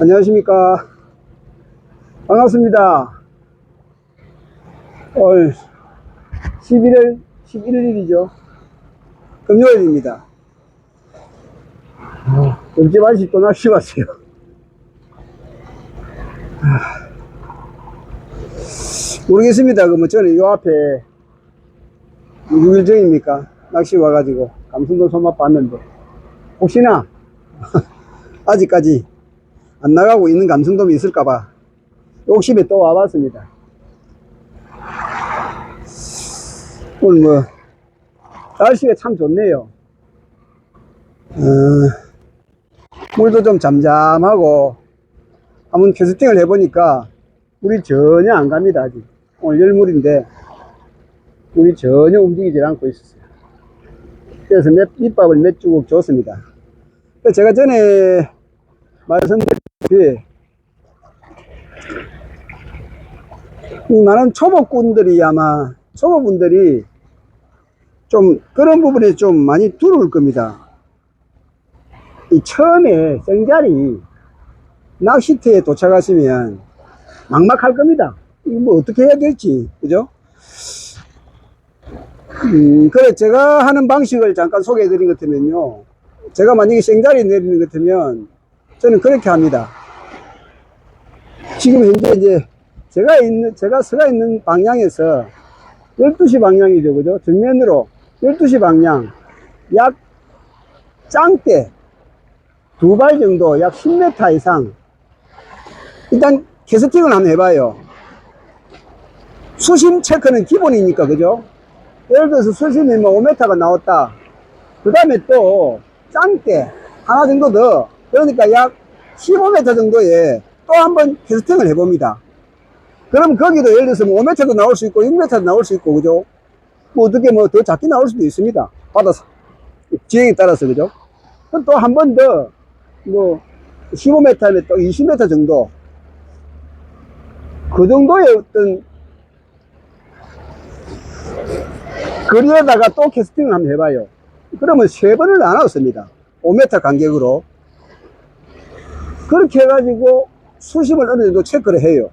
안녕하십니까. 반갑습니다. 올 11월 11일이죠. 금요일입니다. 옆집 아저씨 또 낚시 왔어요. 아, 모르겠습니다. 그뭐 저는 요 앞에 6일 전입니까? 낚시 와가지고 감성도 손맛 봤는데 혹시나 아직까지 안 나가고 있는 감성돔이 있을까봐 욕심에 또 와봤습니다. 오늘 뭐 날씨가 참 좋네요. 어, 물도 좀 잠잠하고 한번 캐스팅을 해보니까 물이 전혀 안 갑니다 아직 오늘 열물인데 물이 전혀 움직이질 않고 있었어요. 그래서 몇, 밑밥을 몇 주걱 줬습니다. 제가 전에 말씀드렸 이 많은 초보꾼들이 아마 초보분들이 좀 그런 부분에 좀 많이 두려울 겁니다. 이 처음에 생자리 낚시터에 도착하시면 막막할 겁니다. 이거 뭐 어떻게 해야 될지 그죠? 음, 그래 제가 하는 방식을 잠깐 소개해 드린 것 같으면요. 제가 만약에 생자리 내리는 것 같으면 저는 그렇게 합니다. 지금 현재 이제 제가 있는, 제가 서가 있는 방향에서 12시 방향이죠. 그죠? 정면으로 12시 방향 약 짱대 두 발 정도 약 10m 이상 일단 캐스팅을 한번 해봐요. 수심 체크는 기본이니까 그죠? 예를 들어서 수심이 뭐 5m가 나왔다. 그 다음에 또 짱대 하나 정도 더 그러니까 약 15m 정도에 또 한 번 캐스팅을 해봅니다. 그럼 거기도 예를 들어서 뭐 5m도 나올 수 있고 6m도 나올 수 있고 그죠? 뭐 어떻게 뭐 더 작게 나올 수도 있습니다. 바다 지형에 따라서 그죠? 그럼 또 한 번 더 뭐 15m면 또 20m 정도 그 정도의 어떤 거리에다가 또 캐스팅을 한번 해봐요. 그러면 세 번을 나눴습니다. 5m 간격으로. 그렇게 해가지고 수심을 어느 정도 체크를 해요.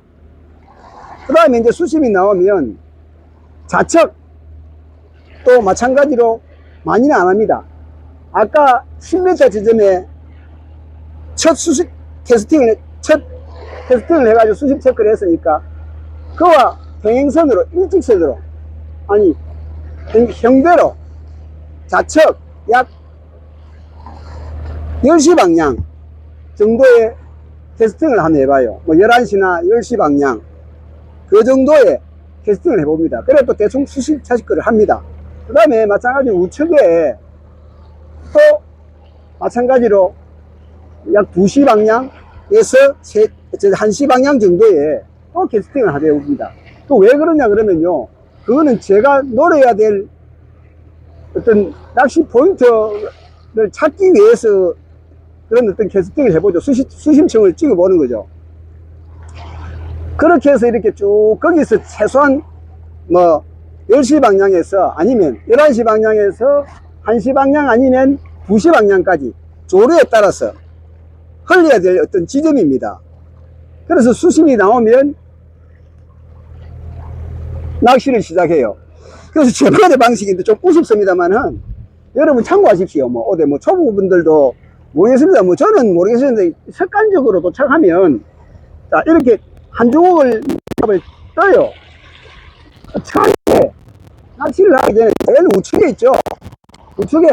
그 다음에 이제 수심이 나오면 좌측 또 마찬가지로 많이는 안 합니다. 아까 10m 지점에 첫 수심 테스팅을, 첫 테스팅을 해가지고 수심 체크를 했으니까 그와 평행선으로, 일직선으로, 아니, 형- 형대로 좌측 약 10시 방향 정도의 테스팅을 한번 해봐요. 뭐 11시나 10시 방향 그 정도의 캐스팅을 해봅니다. 그래 또 대충 수십 차식거를 합니다. 그 다음에 마찬가지로 우측에 또 마찬가지로 약 2시 방향에서 1시 방향 정도의 또 캐스팅을 하게 옵니다. 또 왜 그러냐 그러면요. 그거는 제가 노려야 될 어떤 낚시 포인트를 찾기 위해서 그런 어떤 캐스팅을 해보죠. 수심, 수심층을 찍어보는 거죠. 그렇게 해서 이렇게 쭉 거기서 최소한 뭐 10시 방향에서 아니면 11시 방향에서 1시 방향 아니면 2시 방향까지 조류에 따라서 흘려야 될 어떤 지점입니다. 그래서 수심이 나오면 낚시를 시작해요. 그래서 제번의 방식인데 좀 우습습니다만은 여러분 참고하십시오. 뭐 어디 뭐 초보분들도 모르겠습니다. 뭐 저는 모르겠는데 습관적으로 도착하면 자 이렇게 한 잡을 떠요. 처음에 낚시를 하기 전에 제일 우측에 있죠. 우측에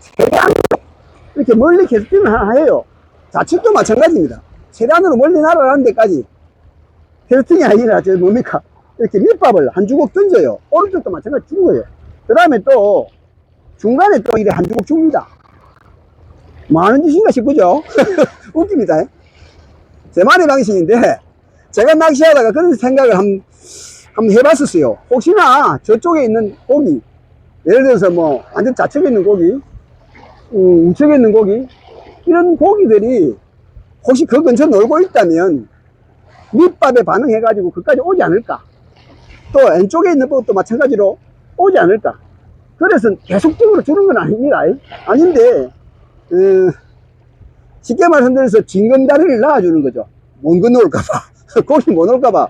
최대한 이렇게 멀리 캐스팅을 하나 해요. 좌측도 마찬가지입니다. 최대한으로 멀리 날아가는 데까지 캐스팅이 아니라 저 뭡니까? 이렇게 밑밥을 한 주걱 던져요. 오른쪽도 마찬가지 준 거예요. 그 다음에 또 중간에 또 이래 한 주걱 줍니다. 뭐 하는 짓인가 싶죠? 웃깁니다. 제 말의 방식인데 제가 낚시하다가 그런 생각을 한, 한번 해봤었어요. 혹시나 저쪽에 있는 고기, 예를 들어서 뭐 완전 좌측에 있는 고기, 음, 우측에 있는 고기, 이런 고기들이 혹시 그 근처 놀고 있다면 밑밥에 반응해가지고 그까지 오지 않을까? 또 왼쪽에 있는 것도 마찬가지로 오지 않을까? 그래서 계속적으로 주는 건 아닙니다. 아닌데, 어, 쉽게 말씀드려서 징검다리를 놔주는 거죠. 못 건너올까봐. 거기 못 올까봐.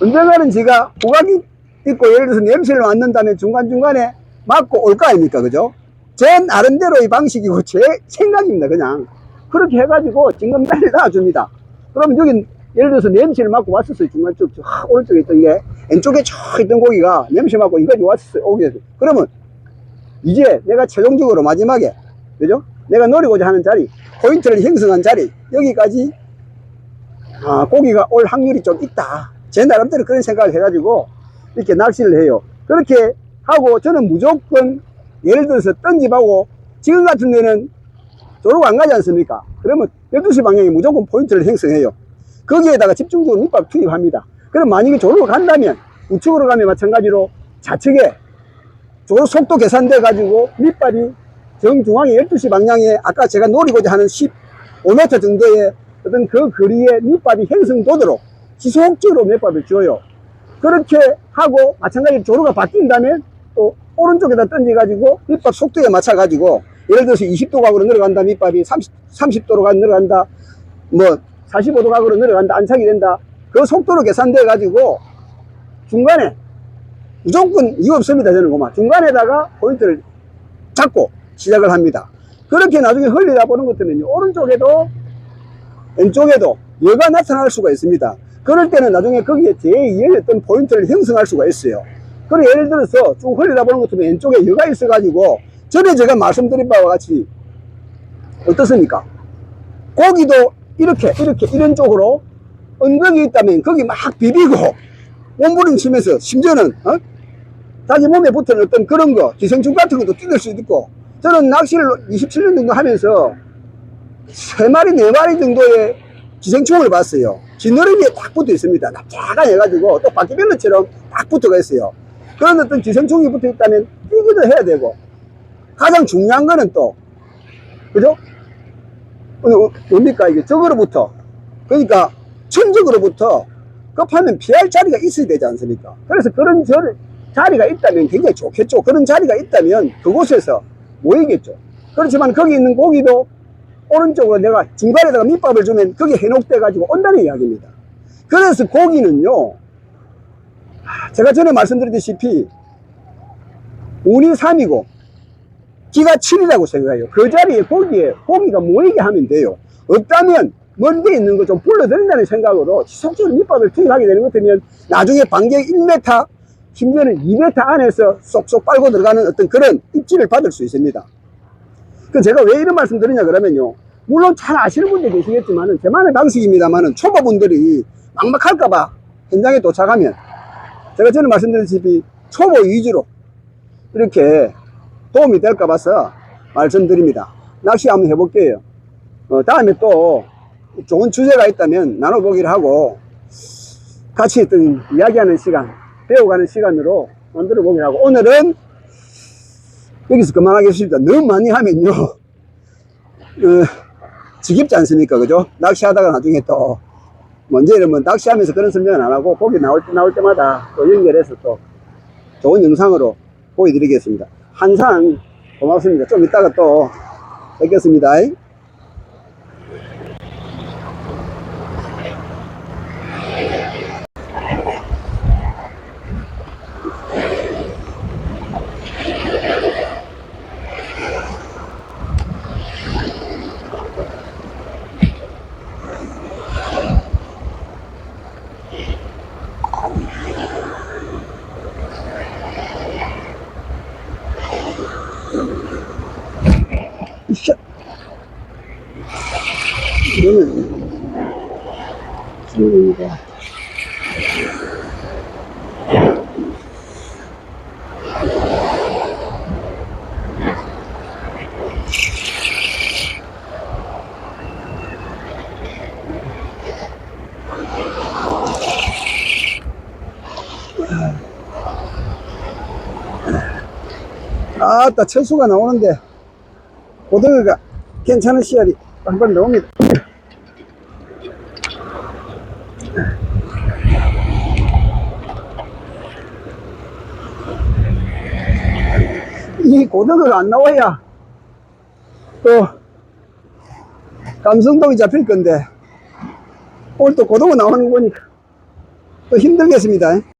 언젠가는 제가 후각이 있고 예를 들어서 냄새를 맡는다면 중간중간에 막고 올 거 아닙니까? 그죠? 제 나름대로의 방식이고 제 생각입니다. 그냥. 그렇게 해가지고 징검다리를 놔줍니다. 그러면 여기 예를 들어서 냄새를 맡고 왔었어요. 중간 쪽, 저 오른쪽에 있던 게 왼쪽에 저 있던 고기가 냄새 맡고 이까지 왔었어요. 오게. 그러면 이제 내가 최종적으로 마지막에 그죠? 내가 노리고자 하는 자리 포인트를 형성한 자리 여기까지 아, 고기가 올 확률이 좀 있다. 제 나름대로 그런 생각을 해가지고 이렇게 낚시를 해요. 그렇게 하고 저는 무조건 예를 들어서 던집하고 지금 같은 데는 저러고 안 가지 않습니까? 그러면 12시 방향에 무조건 포인트를 형성해요. 거기에다가 집중적으로 밑밥 투입합니다. 그럼 만약에 저러고 간다면 우측으로 가면 마찬가지로 좌측에 저 속도 계산돼 가지고 밑밥이 정중앙에 12시 방향에 아까 제가 노리고자 하는 15m 정도의 어떤 그 거리에 밑밥이 형성되도록 지속적으로 밑밥을 줘요. 그렇게 하고 마찬가지로 조로가 바뀐다면 또 오른쪽에다 던져가지고 밑밥 속도에 맞춰가지고 예를 들어서 20도 각으로 내려간다 밑밥이 30, 30도로 가 내려간다 뭐 45도 각으로 내려간다 안착이 된다 그 속도로 계산돼 가지고 중간에 무조건 이거 없습니다 저는 고마 중간에다가 포인트를 잡고 시작을 합니다. 그렇게 나중에 흘리다 보는 것들은요. 오른쪽에도 왼쪽에도 여가 나타날 수가 있습니다. 그럴 때는 나중에 거기에 제2의 어떤 포인트를 형성할 수가 있어요. 그래 예를 들어서 쭉 흘리다 보는 것들은 왼쪽에 여가 있어 가지고 전에 제가 말씀드린 바와 같이 어떻습니까? 고기도 이렇게 이렇게 이런 쪽으로 언덕이 있다면 거기 막 비비고 몸부림치면서 심지어는 어? 자기 몸에 붙은 어떤 그런 거 기생충 같은 것도 뜯을 수 있고 저는 낚시를 27년 정도 하면서 세 마리 네 마리 정도의 기생충을 봤어요. 지느러미에 딱 붙어 있습니다. 납작한 해가지고 또 바퀴별로처럼 딱 붙어가 있어요. 그런 어떤 기생충이 붙어 있다면 뛰기도 해야 되고. 가장 중요한 거는 또 그죠? 어, 뭡니까 이게? 적으로부터. 그러니까 천적으로부터 급하면 피할 자리가 있어야 되지 않습니까? 그래서 그런 저, 자리가 있다면 굉장히 좋겠죠. 그런 자리가 있다면 그곳에서 모이겠죠 그렇지만 거기 있는 고기도 오른쪽으로 내가 중간에다가 밑밥을 주면 거기 해놓돼 가지고 온다는 이야기입니다 그래서 고기는요 제가 전에 말씀드렸다시피 운이 3이고 기가 7이라고 생각해요. 그 자리에 고기에 고기가 모이게 하면 돼요. 없다면 먼데 있는 거 좀 불러들인다는 생각으로 지속적으로 밑밥을 투입하게 되는 것 같으면 나중에 반경 1m 심지어는 2m 안에서 쏙쏙 빨고 들어가는 어떤 그런 입지를 받을 수 있습니다. 그 제가 왜 이런 말씀 드리냐 그러면요. 물론 잘 아시는 분들 계시겠지만은 제만의 방식입니다만은 초보분들이 막막할까봐 현장에 도착하면 제가 전에 말씀드렸다시피 초보 위주로 이렇게 도움이 될까 봐서 말씀드립니다. 낚시 한번 해볼게요. 어, 다음에 또 좋은 주제가 있다면 나눠보기를 하고 같이 이야기하는 시간, 배워가는 시간으로 만들어 보기를 하고 오늘은 여기서 그만하겠습니다. 너무 많이 하면요. 어, 지겹지 않습니까? 그죠? 낚시하다가 나중에 또 먼저 이러면 낚시하면서 그런 설명은 안 하고 거기 나올, 때- 나올 때마다 또 연결해서 또 좋은 영상으로 보여드리겠습니다. 항상 고맙습니다. 좀 이따가 또 뵙겠습니다. 샷. 이거는 지금입니다. 아따 철수가 나오는데 고등어가 괜찮은 씨알이 한번 나옵니다. 이 고등어가 안 나와야 또 감성돔이 잡힐 건데 오늘 또 고등어 나오는 거 보니까 또 힘들겠습니다.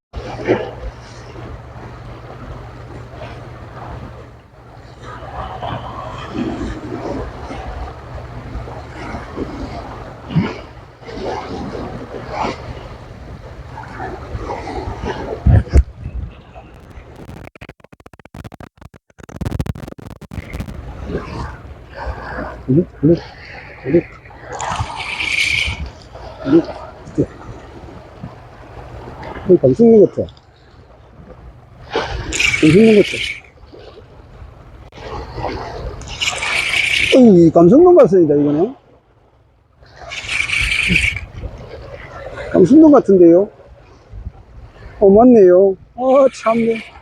글립, 글립, 글립. 글립. 이렇게. 이 감성돔 같아. 감성돔 같아. 어이, 감성돔 같습니다, 이거는. 감성돔 같은데요? 어, 맞네요. 어, 참네.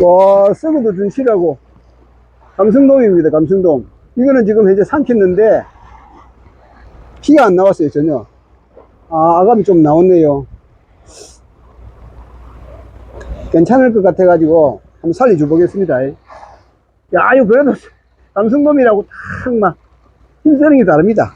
와, 썩어도 준실하고. 감성돔입니다, 감성돔. 이거는 지금 현재 삼켰는데, 피가 안 나왔어요, 전혀. 아, 아감이 좀 나왔네요. 괜찮을 것 같아가지고, 한번 살려줘 보겠습니다. 야, 이거 그래도 감성돔이라고 딱 막, 힘쓰는 게 다릅니다.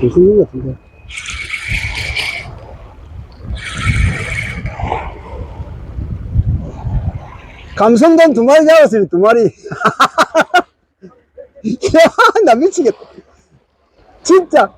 무슨 것 같은데. 감성돔 두 마리 잡았어요, 두 마리. 야, 나 미치겠다. 진짜,